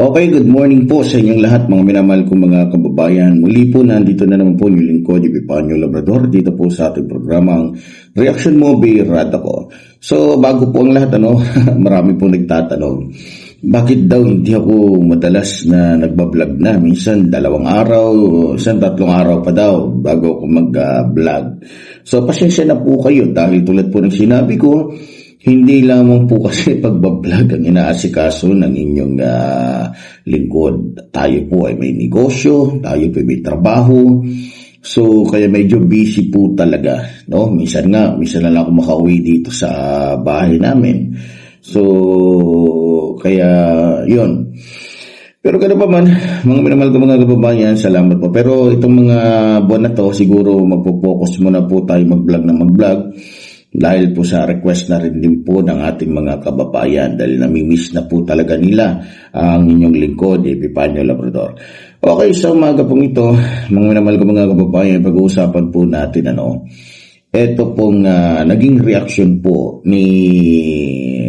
Okay, good morning po sa inyong lahat mga minamahal kong mga kababayan. Muli po nandito na naman po yung lingkod, yung Epipanyo Labrador, dito po sa ating programang Reaction Movie Rata ko. So, bago po ang lahat, ano, marami po nagtatanong, bakit daw hindi ako madalas na nagbablog na? Minsan dalawang araw, minsan tatlong araw pa daw bago ako mag-vlog. So, pasensya na po kayo dahil tulad po ng sinabi ko, hindi lamang po kasi pagbablog ang inaasikaso ng inyong ah, lingkod. Tayo po ay may negosyo, tayo po ay may trabaho. So, kaya medyo busy po talaga. No? Minsan nga, minsan na lang ako makauwi dito sa bahay namin. So, kaya yon pero gano'n pa man, mga minamahal ko mga kababayan, salamat po. Pero itong mga buwan na to, siguro magpo-focus muna po tayo mag-vlog na mag-vlog dahil po sa request na rin din po ng ating mga kababayan dahil namimiss na po talaga nila ang inyong lingkod, Epipanyo Labrador. Okay, sa umaga pong ito, mga minamahal ko mga kababayan, pag-uusapan po natin ano, ito pong ah, naging reaction po ni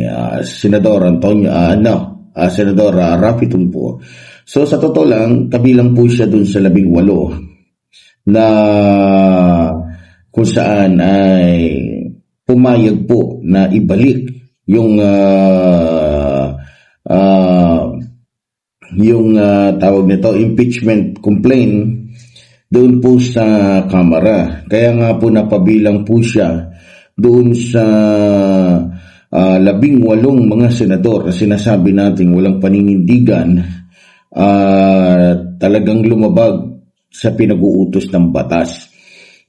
ah, Senador Antonio, ah, no, ah, Senador uh, Rafi Tulfo. So sa totoo lang, kabilang po siya dun sa labing walo na kung saan ay pumayag po na ibalik yung ah, ah, yung ah, tawag nito impeachment complaint doon po sa Kamara. Kaya nga po napabilang po siya doon sa ah, labing walong mga senador na sinasabi natin walang paninindigan ah, talagang lumabag sa pinag-uutos ng batas.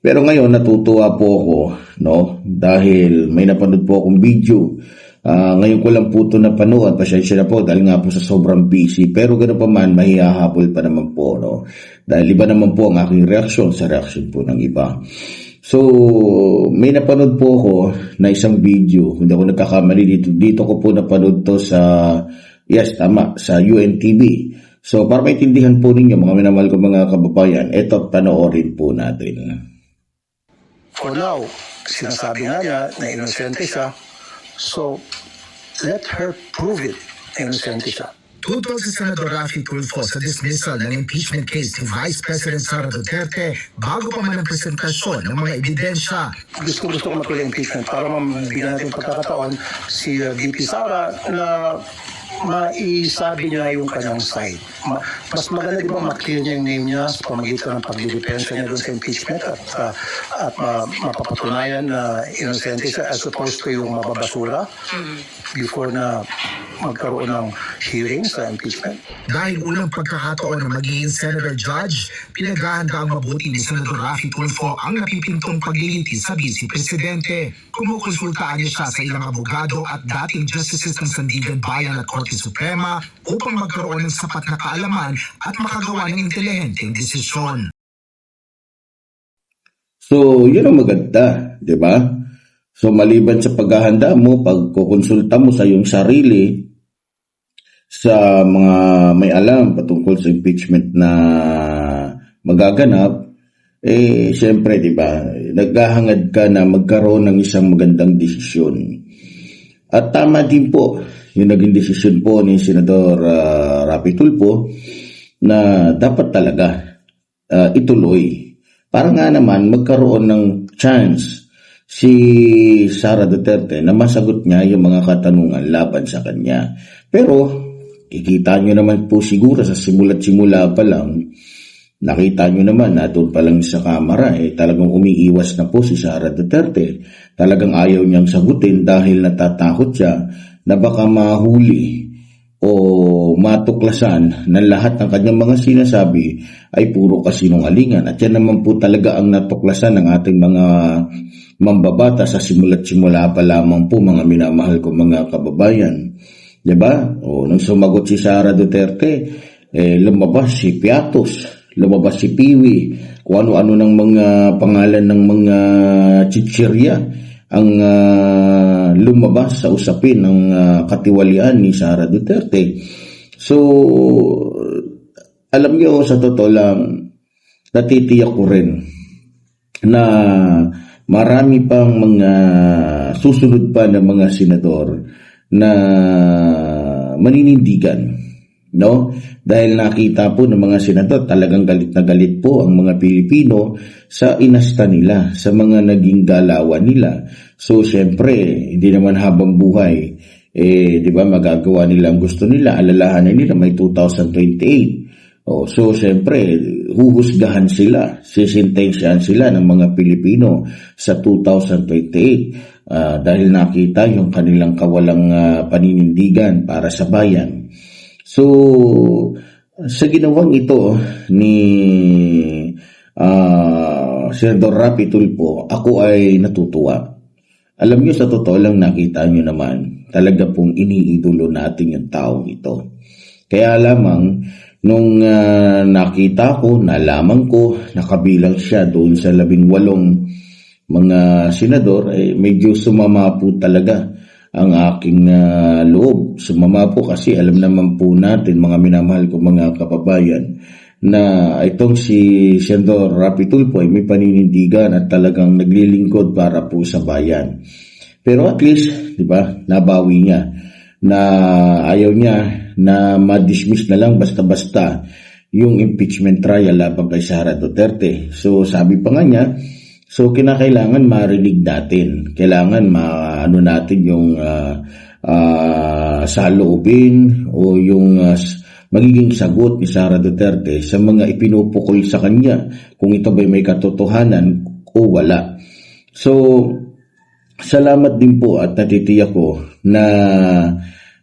Pero ngayon natutuwa po ako no dahil may napanood po akong video. Ah, ngayon ko lang po ito napanood, pasensya na po dahil nga po sa sobrang busy. Pero ganoon pa man, mahihahabol pa naman po. No? Dahil iba naman po ang aking reaksyon sa reaksyon po ng iba. So, may napanood po ako na isang video. Hindi ako nagkakamali dito. Dito ko po napanood to sa, yes, tama, sa UNTV. So, para maintindihan po ninyo, mga minamahal ko mga kababayan, eto panoorin po natin. For now, sinasabi nga niya na inosente siya. So, let her prove it na inosente siya. Tutol si Senador Rafi Tulfo sa dismissal ng impeachment case ni Vice President Sara Duterte bago pa man ang presentasyon ng mga ebidensya. Gusto gusto ko matuloy impeachment para mabigyan natin pagkakataon si uh, VP Sara na maisabi niya yung kanyang side. Ma- mas maganda di ba maklear niya yung name niya sa pamagitan ng paglilipensa niya doon sa impeachment at, uh, at ma- mapapatunayan na inosente siya as opposed to yung mababasura before na magkaroon ng hearing sa impeachment. Dahil unang pagkakataon na magiging Senator Judge, pinaghahanda ang mabuti ni Senador Rafi Tulfo ang napipintong pagliliti sa Vice Presidente. Kumukonsultaan niya siya sa ilang abogado at dating justices ng Sandigan Bayan at Korte Suprema upang magkaroon ng sapat na kaalaman at makagawa ng intelihenteng desisyon. So, yun ang maganda, di ba? So, maliban sa paghahanda mo, pagkukonsulta mo sa iyong sarili, sa mga may alam patungkol sa impeachment na magaganap, eh, syempre, di ba, naghahangad ka na magkaroon ng isang magandang desisyon. At tama din po, yung naging desisyon po ni Senador uh, Rapi Tulfo na dapat talaga ah, ituloy para nga naman magkaroon ng chance si Sara Duterte na masagot niya yung mga katanungan laban sa kanya. Pero, kikita nyo naman po siguro sa simula't simula pa lang, nakita nyo naman na doon pa lang sa kamera, eh, talagang umiiwas na po si Sara Duterte. Talagang ayaw niyang sagutin dahil natatakot siya na baka mahuli o matuklasan na lahat ng kanyang mga sinasabi ay puro kasinungalingan. At yan naman po talaga ang natuklasan ng ating mga mambabata sa simula't simula pa lamang po mga minamahal ko mga kababayan. ba? O nung sumagot si Sara Duterte, eh, lumabas si Piatos, lumabas si Piwi, kung ano-ano ng mga pangalan ng mga chichirya ang ah, lumabas sa usapin ng ah, katiwalian ni Sara Duterte. So, alam niyo sa totoo lang, natitiyak ko rin na marami pang mga susunod pa na mga senador na maninindigan no? Dahil nakita po ng mga senador talagang galit na galit po ang mga Pilipino sa inasta nila, sa mga naging galawan nila. So syempre, hindi naman habang buhay eh 'di ba magagawa nila ang gusto nila, alalahanin nila may 2028. Oh, so syempre, huhusgahan sila, sisintensyahan sila ng mga Pilipino sa 2028 ah, dahil nakita yung kanilang kawalang ah, paninindigan para sa bayan. So, sa ginawang ito ni ah Senador Rapi Tulfo, ako ay natutuwa. Alam niyo sa totoo lang nakita niyo naman, talaga pong iniidolo natin yung taong ito. Kaya lamang, nung ah, nakita ko, nalaman ko, nakabilang siya doon sa labing walong mga senador, eh, medyo sumama po talaga ang aking ah, loob. Sumama po kasi alam naman po natin, mga minamahal ko mga kababayan, na itong si Senador Rapi Tulfo ay may paninindigan at talagang naglilingkod para po sa bayan. Pero at least, di ba, nabawi niya na ayaw niya na ma-dismiss na lang basta-basta yung impeachment trial laban kay Sara Duterte. So sabi pa nga niya, so kinakailangan marinig natin. Kailangan maano natin yung uh, uh, saloobin o yung uh, magiging sagot ni Sara Duterte sa mga ipinupukol sa kanya kung ito ba may katotohanan o wala. So, salamat din po at natitiyak ko na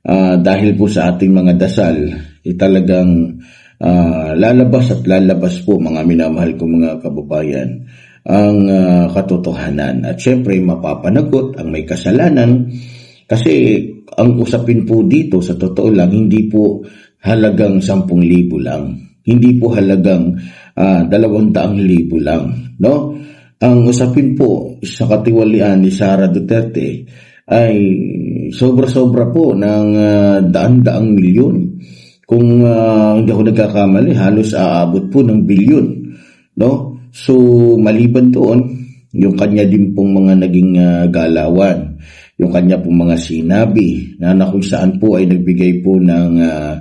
ah, dahil po sa ating mga dasal, eh, talagang ah, lalabas at lalabas po mga minamahal ko mga kababayan ang ah, katotohanan. At syempre mapapanagot ang may kasalanan kasi ang usapin po dito sa totoo lang hindi po halagang 10,000 lang. Hindi po halagang ah, 200,000 lang, no? Ang usapin po sa katiwalian ni Sara Duterte ay sobra-sobra po ng ah, daan-daang milyon. Kung ah, hindi ako nagkakamali, halos aabot po ng bilyon, no? So maliban doon, yung kanya din pong mga naging ah, galawan, yung kanya pong mga sinabi na na kung saan po ay nagbigay po ng ah,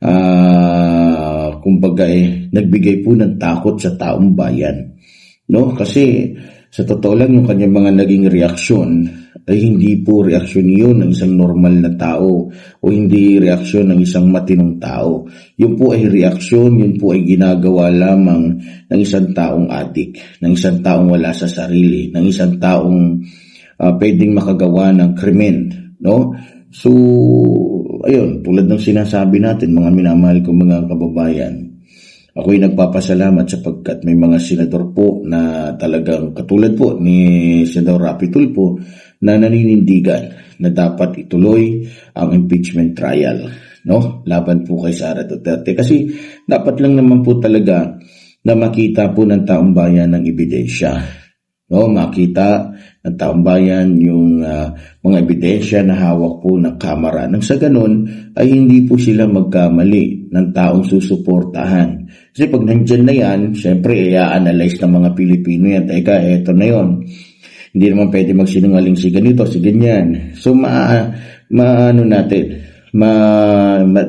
ah, kumbaga eh, nagbigay po ng takot sa taong bayan. No? Kasi sa totoo lang yung kanyang mga naging reaksyon ay hindi po reaksyon yun ng isang normal na tao o hindi reaksyon ng isang matinong tao. Yun po ay reaksyon, yun po ay ginagawa lamang ng isang taong adik, ng isang taong wala sa sarili, ng isang taong ah, pwedeng makagawa ng krimen. No? So, ayun, tulad ng sinasabi natin, mga minamahal ko mga kababayan, Ako'y nagpapasalamat sapagkat may mga senador po na talagang katulad po ni Senador Rapi Tulfo na naninindigan na dapat ituloy ang impeachment trial no? Laban po kay Sara Duterte. Kasi dapat lang naman po talaga na makita po ng taong bayan ng ebidensya no makita ng taong yung ah, mga ebidensya na hawak po ng kamera nang sa ganun ay hindi po sila magkamali ng taong susuportahan kasi pag nandyan na yan, syempre, i-analyze ng mga Pilipino yan. Teka, eto na yon Hindi naman pwede magsinungaling si ganito, si ganyan. So, ma, ma ano natin, ma, ma,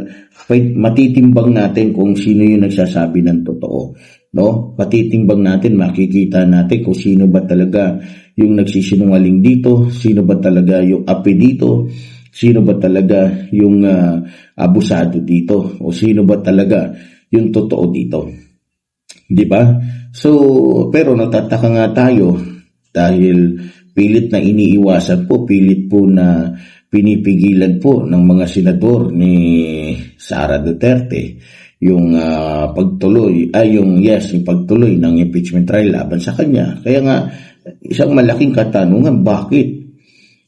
matitimbang natin kung sino yung nagsasabi ng totoo. No? Matitimbang natin, makikita natin kung sino ba talaga yung nagsisinungaling dito, sino ba talaga yung api dito, sino ba talaga yung ah, abusado dito, o sino ba talaga yung totoo dito. Di ba? So, pero natataka nga tayo dahil pilit na iniiwasan po, pilit po na pinipigilan po ng mga senador ni Sara Duterte yung ah, pagtuloy, ay yung yes, yung pagtuloy ng impeachment trial laban sa kanya. Kaya nga, isang malaking katanungan, bakit?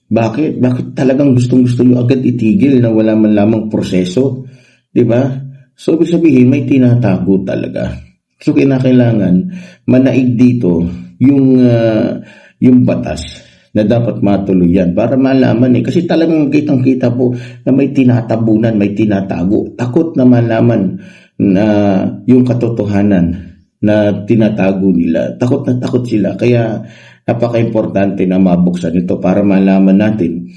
Bakit? Bakit talagang gustong-gusto nyo agad itigil na wala man lamang proseso? Di ba? So, ibig sabihin, may tinatago talaga. So, kinakailangan manaig dito yung, ah, yung batas na dapat matuloy yan para malaman eh. Kasi talagang kitang-kita po na may tinatabunan, may tinatago. Takot na malaman na yung katotohanan na tinatago nila. Takot na takot sila. Kaya napaka-importante na mabuksan ito para malaman natin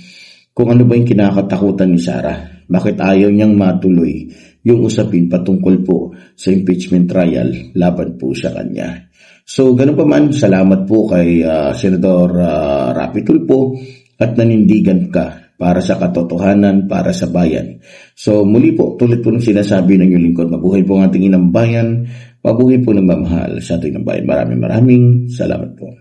kung ano ba yung kinakatakutan ni Sarah. Bakit ayaw niyang matuloy yung usapin patungkol po sa impeachment trial laban po sa kanya. So, ganun pa man, salamat po kay ah, Senador uh, Rapi Tulfo at nanindigan ka para sa katotohanan, para sa bayan. So, muli po, tulad po ng sinasabi ng inyong lingkod, mabuhay po ang ating inang bayan, mabuhay po ng mamahal sa ating bayan. Maraming maraming salamat po.